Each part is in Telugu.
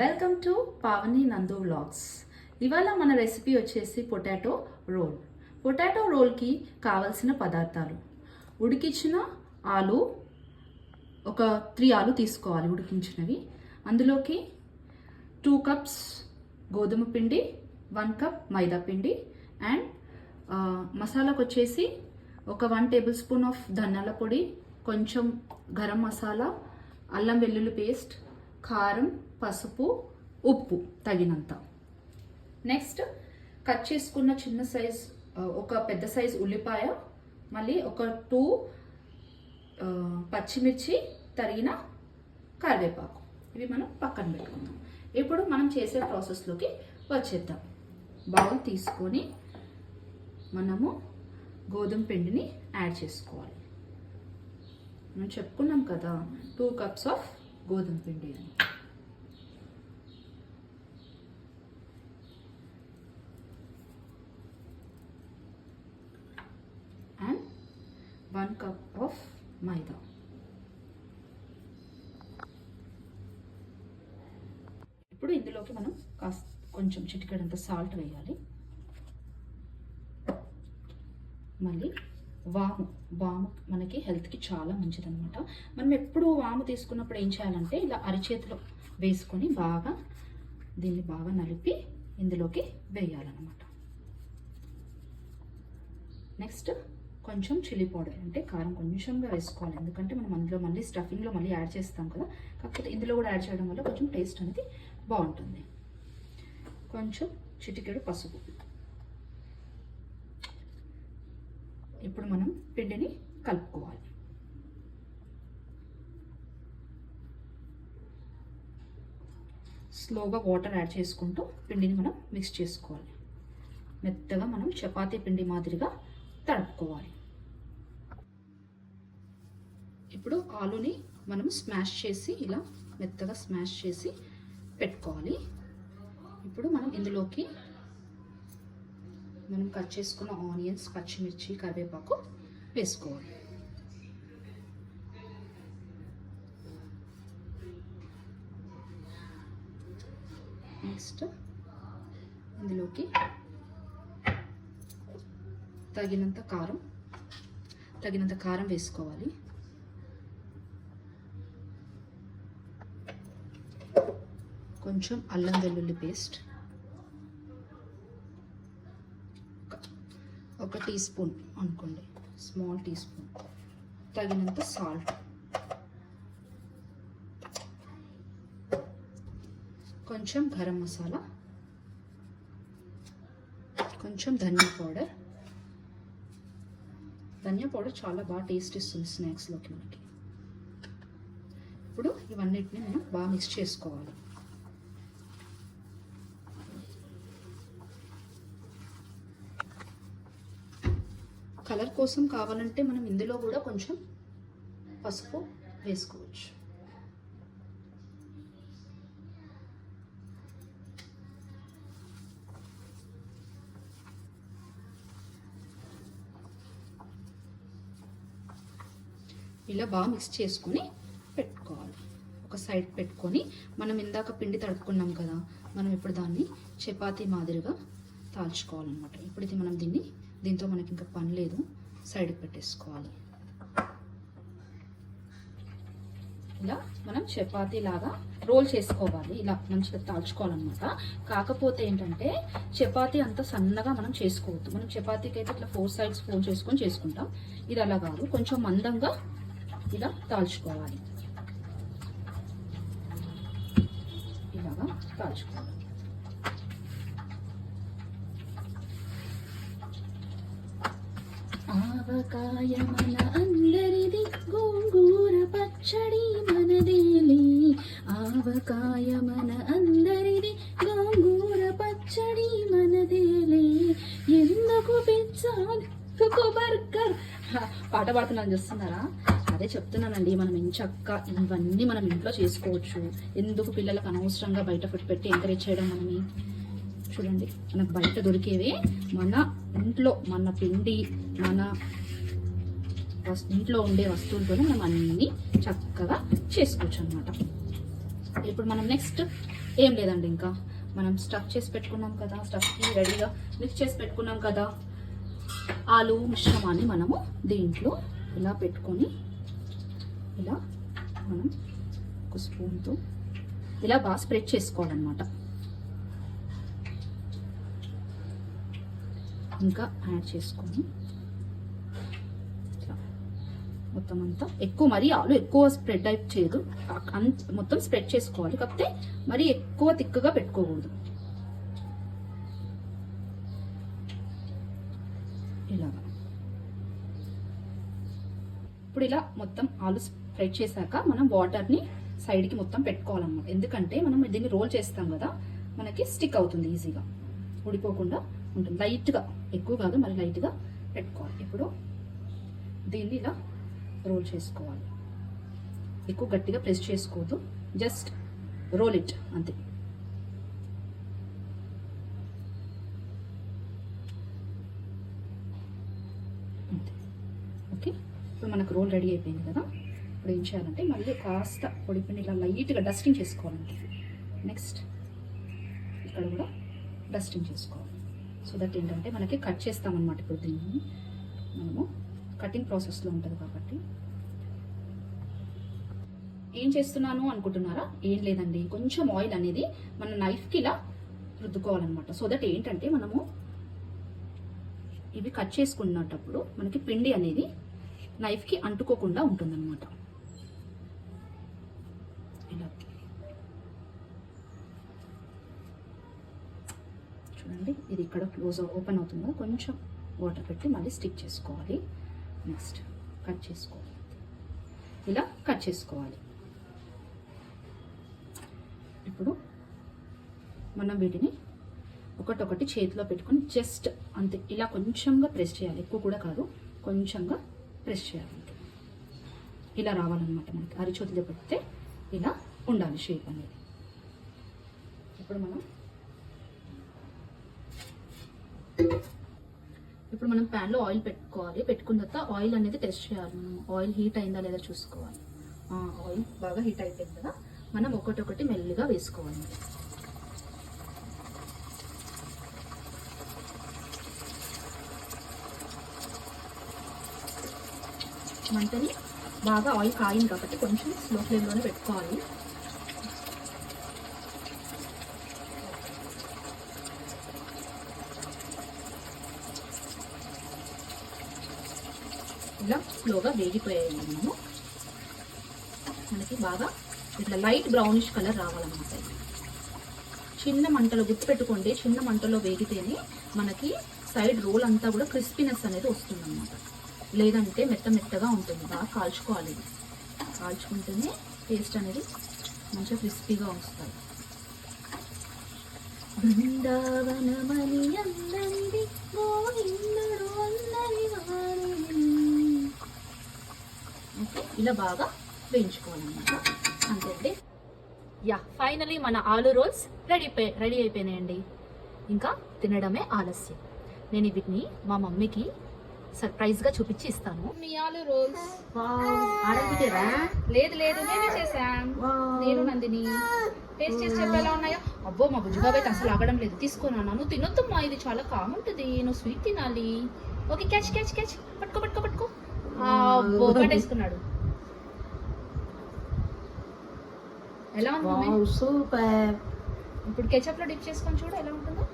వెల్కమ్ టు పావని నందు వ్లాగ్స్ ఇవాళ మన రెసిపీ వచ్చేసి పొటాటో రోల్ పొటాటో రోల్కి కావలసిన పదార్థాలు. ఉడికించిన ఆలు ఒక త్రీ ఆలు తీసుకోవాలి ఉడికించినవి. అందులోకి టూ కప్స్ గోధుమ పిండి వన్ కప్ మైదా పిండి అండ్ మసాలాకు వచ్చేసి ఒక వన్ టేబుల్ స్పూన్ ఆఫ్ ధనియాల పొడి కొంచెం గరం మసాలా అల్లం వెల్లుల్లి పేస్ట్ కారం పసుపు ఉప్పు తగినంత. నెక్స్ట్ కట్ చేసుకున్న చిన్న సైజ్ ఒక పెద్ద సైజ్ ఉల్లిపాయ మళ్ళీ ఒక టూ పచ్చిమిర్చి తరిగిన కరివేపాకు. ఇవి మనం పక్కన పెట్టుకుందాం. ఇప్పుడు మనం చేసే ప్రాసెస్లోకి వచ్చేద్దాం. బౌల్ తీసుకొని మనము గోధుమ పిండిని యాడ్ చేసుకోవాలి. మనం చెప్పుకున్నాం కదా టూ కప్స్ ఆఫ్ గోధుమ పిండి అని and one cup of maida ఇప్పుడు ఇందులోకి మనం కాస్త కొంచెం చిటికెడంత సాల్ట్ వేయాలి. మళ్ళీ వాము వాము మనకి హెల్త్కి చాలా మంచిదనమాట మనం ఎప్పుడు వాము తీసుకున్నప్పుడు ఏం చేయాలంటే ఇలా అరిచేతిలో వేసుకొని బాగా దీన్ని బాగా నలిపి ఇందులోకి వేయాలన్నమాట. నెక్స్ట్ కొంచెం చిల్లీ పౌడర్ అంటే కారం కొంచెంగా వేసుకోవాలి. ఎందుకంటే మనం అందులో మళ్ళీ స్టఫింగ్లో మళ్ళీ యాడ్ చేస్తాం కదా. కాకపోతే ఇందులో కూడా యాడ్ చేయడం వల్ల కొంచెం టేస్ట్ అనేది బాగుంటుంది. కొంచెం చిటికెడు పసుపు. ఇప్పుడు మనం పిండిని కలుపుకోవాలి. స్లోగా వాటర్ యాడ్ చేసుకుంటూ పిండిని మనం మిక్స్ చేసుకోవాలి. మెత్తగా మనం చపాతీ పిండి మాదిరిగా తడుపుకోవాలి. ఇప్పుడు ఆలుని మనం స్మాష్ చేసి ఇలా మెత్తగా స్మాష్ చేసి పెట్టుకోవాలి. ఇప్పుడు మనం ఇందులోకి మనం కట్ చేసుకున్న ఆనియన్స్ పచ్చిమిర్చి కరివేపాకు వేసుకోవాలి. నెక్స్ట్ ఇందులోకి తగినంత కారం తగినంత కారం వేసుకోవాలి. కొంచెం అల్లం వెల్లుల్లి పేస్ట్. ఒక టీ స్పూన్ అనుకోండి. Small teaspoon. తగినంత సాల్ట్. కొంచెం గరం మసాలా. కొంచెం ధనియా పౌడర్. ధనియా పౌడర్ చాలా బాగా టేస్ట్ ఇస్తుంది స్నాక్స్లోకి మనకి. ఇప్పుడు ఇవన్నిటిని మనం బాగా మిక్స్ చేసుకోవాలి. కలర్ కోసం కావాలంటే మనం ఇందులో కూడా కొంచెం పసుపు వేసుకోవచ్చు. ఇలా బాగా మిక్స్ చేసుకొని పెట్టుకోవాలి. ఒక సైడ్ పెట్టుకొని మనం ఇందాక పిండి తడుపుకున్నాం కదా మనం ఇప్పుడు దాన్ని చపాతీ మాదిరిగా తాల్చుకోవాలన్నమాట. ఇప్పుడు ఇది మనం దీన్ని దీంతో మనకి ఇంకా పని లేదు. సైడ్కి పెట్టేసుకోవాలి. ఇలా మనం చపాతీ లాగా రోల్ చేసుకోవాలి. ఇలా మంచిగా తాల్చుకోవాలన్నమాట. కాకపోతే ఏంటంటే చపాతీ అంత సన్నగా మనం చేసుకోవద్దు. మనం చపాతీకి అయితే ఇట్లా ఫోర్ సైడ్స్ ఫోల్డ్ చేసుకొని చేసుకుంటాం. ఇది అలా కాదు. కొంచెం మందంగా ఇలా తాల్చుకోవాలి. ఇలాగా తాల్చుకోవాలి. ఆవకాయ మన అందరిది గోంగూర పచ్చడి మనదేలి. ఆవకాయ మన అందరిది గోంగూర పచ్చడి మనదేలే. ఎందుకు పిజ్జా బర్గర్ పాట పాడుతున్నాను చూస్తున్నారా? అదే చెప్తున్నానండి మనం ఎంచక్క ఇవన్నీ మనం ఇంట్లో చేసుకోవచ్చు. ఎందుకు పిల్లలకు అనవసరంగా బయట ఫుడ్ పెట్టి ఎంకరేజ్ చేయడం మనని? చూడండి మనకు బయట దొరికేవే మన ఇంట్లో మన పిండి మన వస్- ఇంట్లో ఉండే వస్తువులతోనే మనం అన్ని చక్కగా చేసుకోవచ్చు అనమాట ఇప్పుడు మనం నెక్స్ట్ ఏం లేదండి ఇంకా. మనం స్టఫ్ చేసి పెట్టుకున్నాం కదా స్టఫ్కి రెడీగా మిక్స్ చేసి పెట్టుకున్నాం కదా. ఆలు మిశ్రమాన్ని మనము దీంట్లో ఇలా పెట్టుకొని ఇలా మనం ఒక స్పూన్తో ఇలా బాగా స్ప్రెడ్ చేసుకోవాలన్నమాట. ఇంకా యాడ్ చేసుకొని మొత్తం అంతా. ఎక్కువ మరీ ఆలు ఎక్కువ స్ప్రెడ్ అయిప్ చేయదు. అంత మొత్తం స్ప్రెడ్ చేసుకోవాలి. కాకపోతే మరీ ఎక్కువ తిక్కుగా పెట్టుకోకూడదు. ఇలాగా. ఇప్పుడు ఇలా మొత్తం ఆలు స్ప్రెడ్ చేశాక మనం వాటర్ని సైడ్కి మొత్తం పెట్టుకోవాలన్నమాట. ఎందుకంటే మనం దీన్ని రోల్ చేస్తాం కదా మనకి స్టిక్ అవుతుంది ఈజీగా ఉడిపోకుండా ఉంటుంది. లైట్గా ఎక్కువ కాదు మరి లైట్గా పెట్టుకోవాలి. ఇప్పుడు దీన్ని ఇలా రోల్ చేసుకోవాలి. ఎక్కువ గట్టిగా ప్రెస్ చేసుకోవద్దు. జస్ట్ రోల్ ఇట్ అంతే. అంతే. ఓకే? ఇప్పుడు మనకు రోల్ రెడీ అయిపోయింది కదా? ఇప్పుడు ఏం చేయాలంటే మళ్ళీ కాస్త పొడిపిండి ఇలా లైట్గా డస్టింగ్ చేసుకోవాలంటే నెక్స్ట్ ఇక్కడ కూడా డస్టింగ్ చేసుకోవాలి. సో దట్ ఏంటంటే మనకి కట్ చేస్తామన్నమాట ఇప్పుడు దీన్ని. మనము కటింగ్ ప్రాసెస్లో ఉంటుంది కాబట్టి. ఏం చేస్తున్నాను అనుకుంటున్నారా? ఏం లేదండి. కొంచెం ఆయిల్ అనేది మన నైఫ్కి ఇలా రుద్దుకోవాలన్నమాట. సో దట్ ఏంటంటే మనము ఇవి కట్ చేసుకున్నప్పుడు మనకి పిండి అనేది నైఫ్కి అంటుకోకుండా ఉంటుందన్నమాట. ఇలా. చూడండి. ఇది ఇక్కడ క్లోజ్ ఓపెన్ అవుతుంది కదా, కొంచెం వాటర్ పెట్టి మళ్ళీ స్టిక్ చేసుకోవాలి. నెక్స్ట్ కట్ చేసుకోవాలి. ఇలా కట్ చేసుకోవాలి. ఇప్పుడు మనం వీటిని ఒకటొకటి చేతిలో పెట్టుకొని జస్ట్ అంతే. ఇలా కొంచెంగా ప్రెస్ చేయాలి. ఎక్కువ కూడా కాదు. కొంచెంగా ప్రెస్ చేయాలి అంతే. ఇలా రావాలన్నమాట మనకి. అరిచేతిలో పెడితే ఇలా ఉండాలి షేప్ అనేది. ఇప్పుడు మనం ఇప్పుడు మనం ప్యాన్లో ఆయిల్ పెట్టుకోవాలి. పెట్టుకున్న తర్వాత ఆయిల్ అనేది టెస్ట్ చేయాలి మనం. ఆయిల్ హీట్ అయిందా లేదా చూసుకోవాలి. ఆయిల్ బాగా హీట్ అయిపోయింది కదా. మనం ఒకటొకటి మెల్లిగా వేసుకోవాలి. మంటని బాగా ఆయిల్ కాయింది కాబట్టి కొంచెం స్లో ఫ్లేమ్లోనే పెట్టుకోవాలి. ఇలా స్లోగా వేగిపోయాయి మనము మనకి బాగా ఇట్లా లైట్ బ్రౌనిష్ కలర్ రావాలన్నమాట చిన్న మంటలో గుర్తుపెట్టుకోండి చిన్న మంటలో వేగితేనే మనకి సైడ్ రోల్ అంతా కూడా క్రిస్పీనెస్ అనేది వస్తుందన్నమాట. లేదంటే మెత్త మెత్తగా ఉంటుంది బాగా కాల్చుకోవాలి. ఇది కాల్చుకుంటేనే టేస్ట్ అనేది మంచిగా క్రిస్పీగా వస్తుంది బృందావనమని అందండి గోవిందుడు అందరి వాణి. ఓకే. ఇలా బాగా వేయించుకోవాలన్నమాట. అంతే అండి యా ఫైనలీ మన ఆలు రోల్స్ రెడీ రెడీ అయిపోయినాయండి. ఇంకా తినడమే ఆలస్యం. నేను వీటిని మా మమ్మీకి సర్ప్రైజ్గా చూపించి ఇస్తాను. మీ ఆలు రోల్స్. ఆడబిట్టారా లేదు లేదు మేమే చేసాం నేను నందిని. టేస్ట్ చేసి చెప్పి ఎలా ఉన్నాయో? అబ్బో మా బుజ్జిబాబు అయితే అసలు ఆగడం లేదు. తీసుకున్నాను నువ్వు తినొద్దమ్మా ఇది చాలా కాముంటుంది నువ్వు స్వీట్ తినాలి. Okay catch catch catch. పట్టుకో పట్టుకో పట్టుకో. పట్టేసుకున్నాడు ఎలా ఉంది? సూపర్. ఇప్పుడు కెచప్లో డిప్ చేసుకొని చూడు ఎలా ఉంటుందో.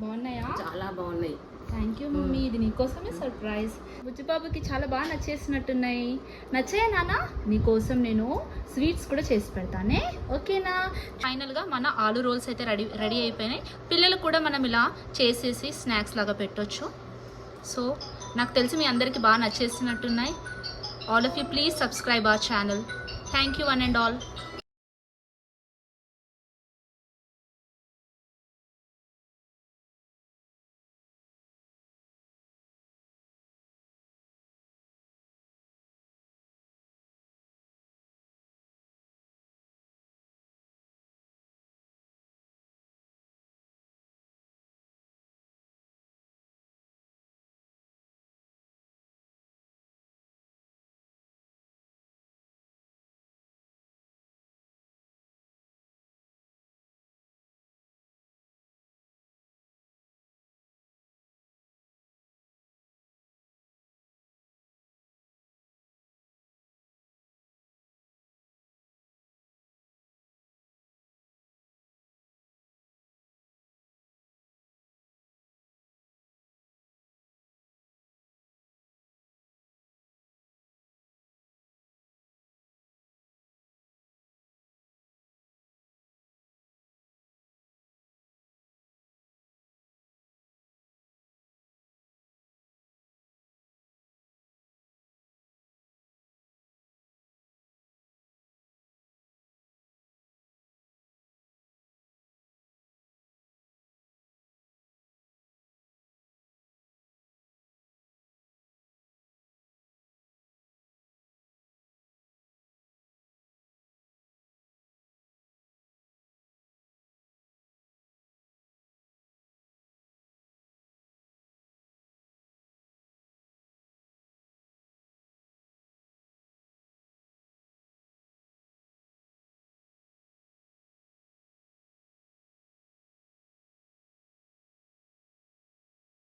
బాగున్నాయా? చాలా బాగున్నాయి. Thank you mummy. ఇది నీకోసమే సర్ప్రైజ్. బుజ్జిబాబుకి చాలా బాగా నచ్చేసినట్టున్నాయి. నచ్చాయా నాన్న? నీకోసం నేను స్వీట్స్ కూడా చేసి పెడతానే. ఓకేనా? ఫైనల్గా మన ఆలు రోల్స్ అయితే రెడీ రెడీ అయిపోయినాయి. పిల్లలు కూడా మనం ఇలా చేసేసి స్నాక్స్ లాగా పెట్టొచ్చు. సో నాకు తెలిసి మీ అందరికీ బాగా నచ్చేసినట్టున్నాయి. All of you please subscribe our channel thank you one and all